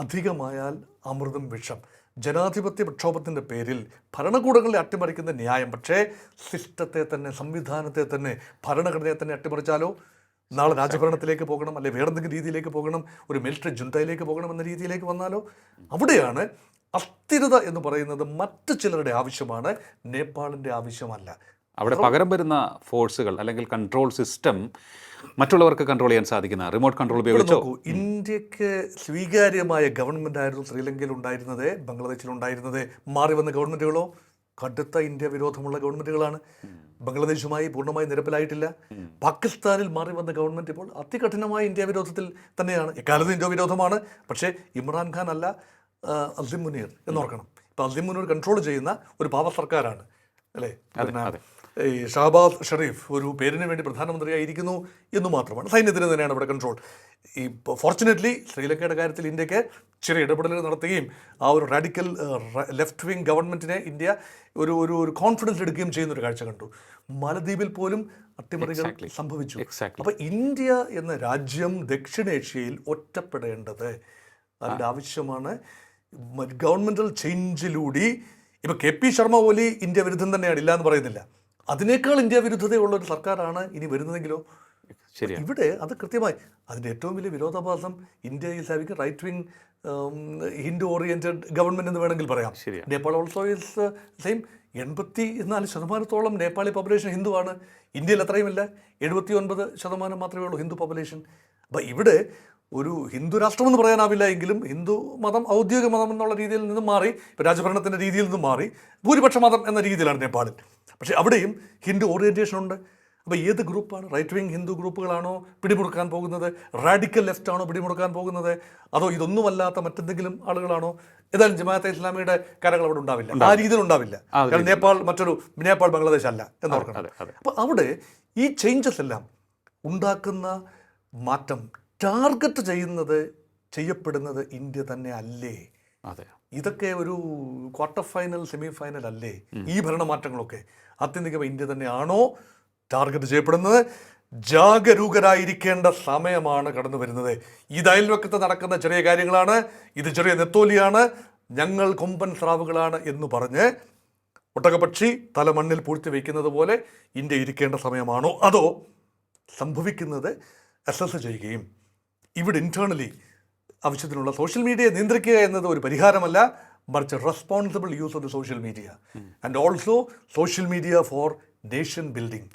അധികമായാൽ അമൃതും വിഷം. ജനാധിപത്യ പ്രക്ഷോഭത്തിന്റെ പേരിൽ ഭരണകൂടങ്ങളെ അട്ടിമറിക്കുന്ന ന്യായം. പക്ഷേ സിസ്റ്റത്തെ തന്നെ സംവിധാനത്തെ തന്നെ ഭരണഘടനയെ തന്നെ അട്ടിമറിച്ചാലോ? നാളെ രാജഭരണത്തിലേക്ക് പോകണം അല്ലെങ്കിൽ വേറെന്തെങ്കിലും രീതിയിലേക്ക് പോകണം ഒരു മിലിറ്ററി ജുന്തയിലേക്ക് പോകണം എന്ന രീതിയിലേക്ക് വന്നാലോ? അവിടെയാണ് അസ്ഥിരത എന്ന് പറയുന്നത് മറ്റു ചിലരുടെ ആവശ്യമാണ്. നേപ്പാളിന്റെ ആവശ്യമല്ല. അവിടെ പകരം വരുന്ന ഫോഴ്സുകൾ അല്ലെങ്കിൽ കൺട്രോൾ സിസ്റ്റം മറ്റുള്ളവർക്ക് കൺട്രോൾ ചെയ്യാൻ സാധിക്കുന്ന റിമോട്ട് കൺട്രോൾ ഉപയോഗിച്ചു? ഇന്ത്യയ്ക്ക് സ്വീകാര്യമായ ഗവൺമെന്റ് ആയിരുന്നു ശ്രീലങ്കയിൽ ഉണ്ടായിരുന്നത് ബംഗ്ലാദേശിൽ ഉണ്ടായിരുന്നത് മാറി വന്ന ഗവൺമെന്റുകളോ കടുത്ത ഇന്ത്യ വിരോധമുള്ള ഗവൺമെന്റുകളാണ് ബംഗ്ലാദേശുമായി പൂർണമായി നിരപ്പിലായിട്ടില്ല. പാകിസ്ഥാനിൽ മാറി വന്ന ഗവൺമെന്റ് ഇപ്പോൾ അതികഠിനമായ ഇന്ത്യ വിരോധത്തിൽ തന്നെയാണ്. എക്കാലത്തും ഇന്ത്യ വിരോധമാണ്. പക്ഷേ ഇമ്രാൻഖാൻ അല്ല അസിം മുനീർ എന്നോർക്കണം ഇപ്പം അസിം മുനീർ കൺട്രോൾ ചെയ്യുന്ന ഒരു പാവ സർക്കാരാണ്. അല്ലേ. ഈ ഷഹബാസ് ഷെറീഫ് ഒരു പേരിന് വേണ്ടി പ്രധാനമന്ത്രിയായിരിക്കുന്നു എന്ന് മാത്രമാണ്. സൈന്യത്തിന് തന്നെയാണ് ഇവിടെ കൺട്രോൾ ഈ ഫോർച്ചുനേറ്റ്ലി ശ്രീലങ്കയുടെ കാര്യത്തിൽ ഇന്ത്യയ്ക്ക് ചെറിയ ഇടപെടലുകൾ നടത്തുകയും ആ ഒരു റാഡിക്കൽ ലെഫ്റ്റ് വിങ് ഗവൺമെന്റിനെ ഇന്ത്യ ഒരു ഒരു ഒരു കോൺഫിഡൻസ് എടുക്കുകയും ചെയ്യുന്ന ഒരു കാഴ്ച കണ്ടു. മാലദ്വീപിൽ പോലും അട്ടിമറികൾ സംഭവിച്ചു. അപ്പോൾ ഇന്ത്യ എന്ന രാജ്യം ദക്ഷിണേഷ്യയിൽ ഒറ്റപ്പെടേണ്ടത്. അതിന്റെ ആവശ്യമാണ്. ഗവൺമെന്റൽ ചേഞ്ചിലൂടി ഇപ്പോൾ K P Sharma Oli India വിരുദ്ധം തന്നെയാണ് ഇല്ല എന്ന് പറയുന്നില്ല. അതിനേക്കാൾ ഇന്ത്യ വിരുദ്ധതയുള്ള ഒരു സർക്കാരാണ് ഇനി വരുന്നതെങ്കിലോ? ശരി ഇവിടെ അത് കൃത്യമായി അതിന്റെ ഏറ്റവും വലിയ വിരോധാഭാസം India having right wing Hindu oriented government എന്ന് വേണമെങ്കിൽ പറയാം. നേപ്പാൾ ഓൾസോ ഇസ് സെയിം എൺപത്തി നാല് ശതമാനത്തോളം നേപ്പാളി പോപ്പുലേഷൻ ഹിന്ദുവാണ് ഇന്ത്യയിൽ അത്രയുമില്ല. എഴുപത്തി ഒൻപത് ശതമാനം മാത്രമേ ഉള്ളൂ ഹിന്ദു പോപ്പുലേഷൻ അപ്പം ഇവിടെ ഒരു ഹിന്ദു രാഷ്ട്രമെന്ന് പറയാനാവില്ല എങ്കിലും ഹിന്ദു മതം ഔദ്യോഗിക മതം എന്നുള്ള രീതിയിൽ നിന്നും മാറി ഇപ്പോൾ രാജഭരണത്തിന്റെ രീതിയിൽ നിന്നും മാറി ഭൂരിപക്ഷ മതം എന്ന രീതിയിലാണ് നേപ്പാളിൽ. പക്ഷേ അവിടെയും ഹിന്ദു ഓറിയന്റേഷൻ ഉണ്ട്. അപ്പോൾ ഏത് ഗ്രൂപ്പാണ്? റൈറ്റ് വിങ് ഹിന്ദു ഗ്രൂപ്പുകളാണോ പിടിമുറുക്കാൻ പോകുന്നത്? റാഡിക്കൽ ലെഫ്റ്റ് ആണോ പിടിമുറുക്കാൻ പോകുന്നത്? അതോ ഇതൊന്നുമല്ലാത്ത മറ്റെന്തെങ്കിലും ആളുകളാണോ? ഏതായാലും ജമാഅത്തെ ഇസ്ലാമിയുടെ കരകൾ അവിടെ ഉണ്ടാവില്ല. ആ രീതിയിൽ ഉണ്ടാവില്ല. കാരണം നേപ്പാൾ മറ്റൊരു നേപ്പാൾ ബംഗ്ലാദേശ് അല്ല എന്നോർക്കണം അതെ അതെ അപ്പോൾ അവിടെ ഈ ചേഞ്ചസ് എല്ലാം ഉണ്ടാക്കുന്ന മാറ്റം ടാർഗറ്റ് ചെയ്യുന്നത് ചെയ്യപ്പെടുന്നത് ഇന്ത്യ തന്നെ അല്ലേ? അതെ. ഇതൊക്കെ ഒരു ക്വാർട്ടർ ഫൈനൽ സെമി ഫൈനൽ അല്ലേ? ഈ ഭരണമാറ്റങ്ങളൊക്കെ ആത്യന്തികമായി ഇന്ത്യ തന്നെയാണോ ടാർഗറ്റ് ചെയ്യപ്പെടുന്നത്? ജാഗരൂകരായിരിക്കേണ്ട സമയമാണ് കടന്നു വരുന്നത്. ഈ അയൽവക്കത്ത് നടക്കുന്ന ചെറിയ കാര്യങ്ങളാണ്. ഇത് ചെറിയ നെത്തോലിയാണ്. ഞങ്ങൾ കൊമ്പൻ സ്രാവുകളാണ് എന്ന് പറഞ്ഞ് ഒട്ടകപക്ഷി തല മണ്ണിൽ പൂഴ്ത്തി വയ്ക്കുന്നത് പോലെ ഇന്ത്യ ഇരിക്കേണ്ട സമയമാണോ? അതോ സംഭവിക്കുന്നത് അസസ് ചെയ്യുകയും ഇവിടെ ഇന്റേർണലി ആവശ്യത്തിനുള്ള സോഷ്യൽ മീഡിയയെ നിയന്ത്രിക്കുക എന്നത് ഒരു പരിഹാരമല്ല മറിച്ച് responsible use of the social media and also social media for nation building